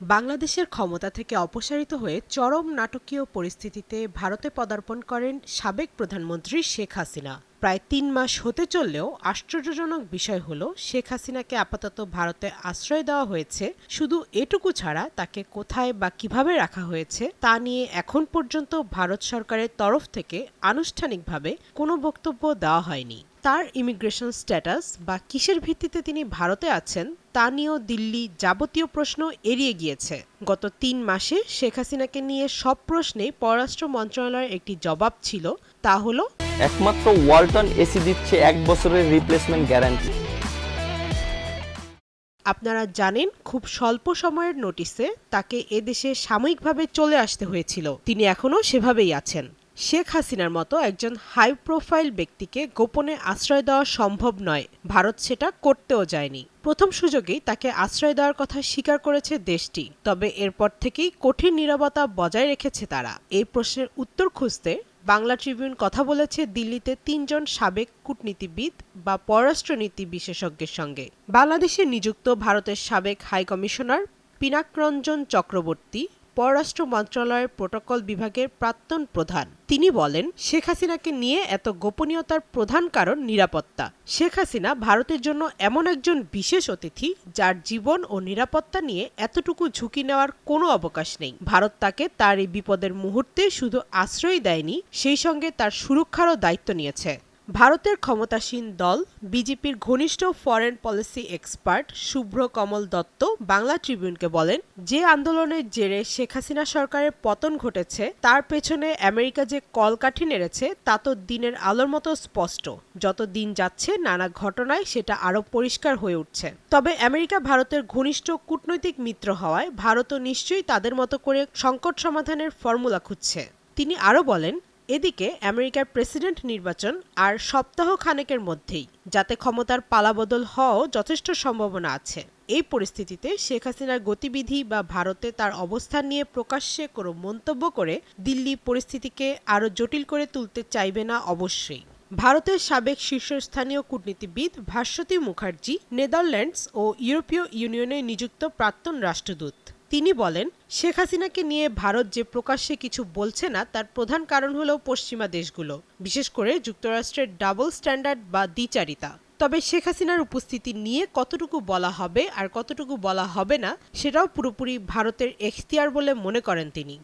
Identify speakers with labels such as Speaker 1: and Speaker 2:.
Speaker 1: বাংলাদেশের ক্ষমতা থেকে অপসারিত হয়ে চরম নাটকীয় পরিস্থিতিতে ভারতে পদার্পণ করেন সাবেক প্রধানমন্ত্রী শেখ হাসিনা। প্রায় তিন মাস হতে চললেও আশ্চর্যজনক বিষয় হলো, শেখ হাসিনাকে আপাতত ভারতে আশ্রয় দেওয়া হয়েছে। শুধু এটুকু ছাড়া তাকে কোথায় বা কীভাবে রাখা হয়েছে, তা নিয়ে এখন পর্যন্ত ভারত সরকারের তরফ থেকে আনুষ্ঠানিকভাবে কোনো বক্তব্য দেওয়া হয়নি। তার ইমিগ্রেশন স্ট্যাটাস বা কিসের ভিত্তিতে তিনি ভারতে আছেন, তা নিয়েও দিল্লি যাবতীয় প্রশ্ন এড়িয়ে গিয়েছে। গত তিন মাসে শেখ হাসিনাকে নিয়ে সব প্রশ্নে পররাষ্ট্র মন্ত্রণালয়ের একটি জবাব ছিল, তা হলো
Speaker 2: একমাত্র ওয়ালটন এসি দিচ্ছে এক বছরের রিপ্লেসমেন্ট গ্যারান্টি
Speaker 1: আপনারা জানেন, খুব স্বল্প সময়ের নোটিসে তাকে এদেশে সাময়িকভাবে চলে আসতে হয়েছিল। তিনি এখনও সেভাবেই আছেন। শেখ হাসিনার মতো একজন হাই প্রোফাইল ব্যক্তিকে গোপনে আশ্রয় দেওয়া সম্ভব নয়। ভারত সেটা করতেও যায়নি। প্রথম সুযোগেই তাকে আশ্রয় দেওয়ার কথা স্বীকার করেছে দেশটি। তবে এরপর থেকেই কঠিন নিরাপত্তা বজায় রেখেছে তারা। এই প্রশ্নের উত্তর খুঁজতে বাংলা ট্রিবিউন কথা বলেছে দিল্লিতে তিনজন সাবেক কূটনীতিবিদ বা পররাষ্ট্রনীতি বিশেষজ্ঞের সঙ্গে। বাংলাদেশে নিযুক্ত ভারতের সাবেক হাই কমিশনার পিনাকরঞ্জন চক্রবর্তী পররাষ্ট্র মন্ত্রণালয়ের প্রোটোকল বিভাগের প্রাক্তন প্রধান। তিনি বলেন, শেখ হাসিনাকে নিয়ে এত গোপনীয়তার প্রধান কারণ নিরাপত্তা। শেখ হাসিনা ভারতের জন্য এমন একজন বিশেষ অতিথি যার জীবন ও নিরাপত্তা নিয়ে এতটুকু ঝুঁকি নেওয়ার কোনো অবকাশ নেই। ভারত তাকে তার এই বিপদের মুহূর্তে শুধু আশ্রয় দেয়নি, সেই সঙ্গে তার সুরক্ষারও দায়িত্ব নিয়েছে। ভারতের ক্ষমতাসীন দল, বিজেপির ঘনিষ্ঠ foreign policy expert Shubhra Kamal Dutta Bangla ট্রিবিউনকে বলেন, যে আন্দোলনের জেরে শেখ হাসিনা সরকারের পতন ঘটেছে, তার পেছনে আমেরিকা যে কলকাঠি নেড়েছে, তা তো দিনের আলোর মতো স্পষ্ট। যত দিন যাচ্ছে, নানা ঘটনায় সেটা আরও পরিষ্কার হয়ে উঠছে। তবে আমেরিকা ভারতের ঘনিষ্ঠ কূটনৈতিক মিত্র হওয়ায়, ভারতও নিশ্চয়ই তাদের মতো করে সংকট সমাধানের ফর্মুলা খুঁজছে। তিনি আরও বলেন এদিকে আমেরিকার প্রেসিডেন্ট নির্বাচন আর সপ্তাহ খানেকের মধ্যেই, যাতে ক্ষমতার পালাবদল হওয়াও যথেষ্ট সম্ভাবনা আছে। এই পরিস্থিতিতে শেখ হাসিনার গতিবিধি বা ভারতে তার অবস্থান নিয়ে প্রকাশ্যে কোনো মন্তব্য করে দিল্লি পরিস্থিতিকে আরও জটিল করে তুলতে চাইবে না অবশ্যই। ভারতের সাবেক শীর্ষস্থানীয় কূটনীতিবিদ ভাস্বতী মুখার্জি, নেদারল্যান্ডস ও ইউরোপীয় ইউনিয়নে নিযুক্ত প্রাক্তন রাষ্ট্রদূত। তিনি বলেন, শেখ হাসিনাকে নিয়ে ভারত যে প্রকাশ্যে কিছু বলছে না, তার প্রধান কারণ হল পশ্চিমা দেশগুলো, বিশেষ করে যুক্তরাষ্ট্রের ডাবল স্ট্যান্ডার্ড বা দ্বিচারিতা। তবে শেখ হাসিনার উপস্থিতি নিয়ে কতটুকু বলা হবে আর কতটুকু বলা হবে না, সেটাও পুরোপুরি ভারতের এখতিয়ার বলে মনে করেন তিনি।